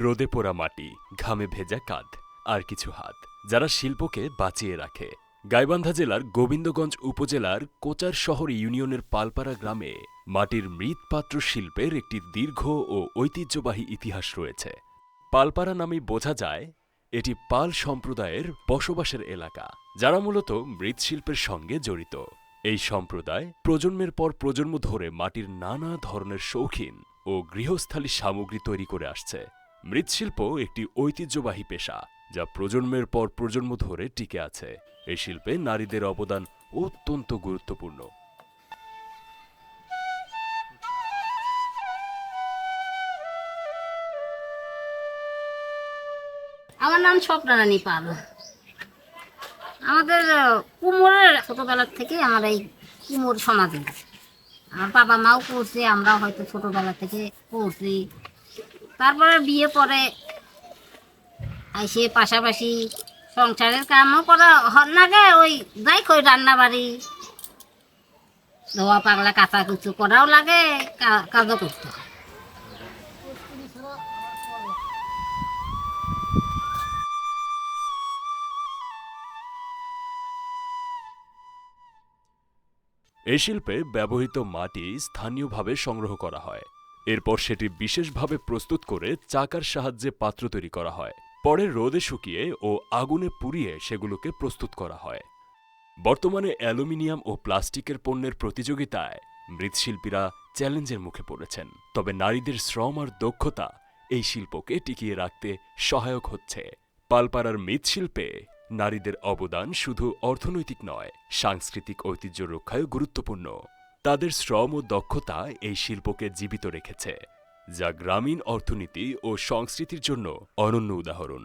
রোদে পোড়া মাটি, ঘামে ভেজা কাঁধ, আর কিছু হাত, যারা শিল্পকে বাঁচিয়ে রাখে। গাইবান্ধা জেলার গোবিন্দগঞ্জ উপজেলার কোচার শহর ইউনিয়নের পালপাড়া গ্রামে মাটির মৃৎপাত্র শিল্পের একটি দীর্ঘ ও ঐতিহ্যবাহী ইতিহাস রয়েছে। পালপাড়া নামে বোঝা যায়, এটি পাল সম্প্রদায়ের বসবাসের এলাকা, যারা মূলত মৃৎশিল্পের সঙ্গে জড়িত। এই সম্প্রদায় প্রজন্মের পর প্রজন্ম ধরে মাটির নানা ধরনের শৌখিন ও গৃহস্থালী সামগ্রী তৈরি করে আসছে। মৃৎশিল্প একটি ঐতিহ্যবাহী পেশা, যা প্রজন্মের পর প্রজন্ম ধরে টিকে আছে। এই শিল্পে নারীদের অবদান অত্যন্ত গুরুত্বপূর্ণ। আমার নাম স্বপ্না রানী পাল। আমাদের কুমোরের ছোটবেলার থেকে আমার এই কুমোর সমাজে আমার বাবা মাও করছে আমরাও হয়তো ছোটবেলা থেকে করছি তারপরে বিয়ে পরে আইসে পাশাপাশি সংসারের কামও করা হর নাগে ওই যাই কই রান্না বাড়ি ধোয়া পাগলা কাঁচা কুচু করাও লাগে কাজও করতে এই শিল্পে ব্যবহৃত মাটি স্থানীয়ভাবে সংগ্রহ করা হয়। এরপর সেটি বিশেষভাবে প্রস্তুত করে চাকার সাহায্যে পাত্র তৈরি করা হয়। পরে রোদে শুকিয়ে ও আগুনে পুড়িয়ে সেগুলোকে প্রস্তুত করা হয়। বর্তমানে অ্যালুমিনিয়াম ও প্লাস্টিকের পণ্যের প্রতিযোগিতায় মৃৎশিল্পীরা চ্যালেঞ্জের মুখে পড়েছেন। তবে নারীদের শ্রম আর দক্ষতা এই শিল্পকে টিকিয়ে রাখতে সহায়ক হচ্ছে। পালপাড়ার মৃৎশিল্পে নারীদের অবদান শুধু অর্থনৈতিক নয়, সাংস্কৃতিক ঐতিহ্য রক্ষায় গুরুত্বপূর্ণ। তাদের শ্রম ও দক্ষতা এই শিল্পকে জীবিত রেখেছে, যা গ্রামীণ অর্থনীতি ও সংস্কৃতির জন্য অনন্য উদাহরণ।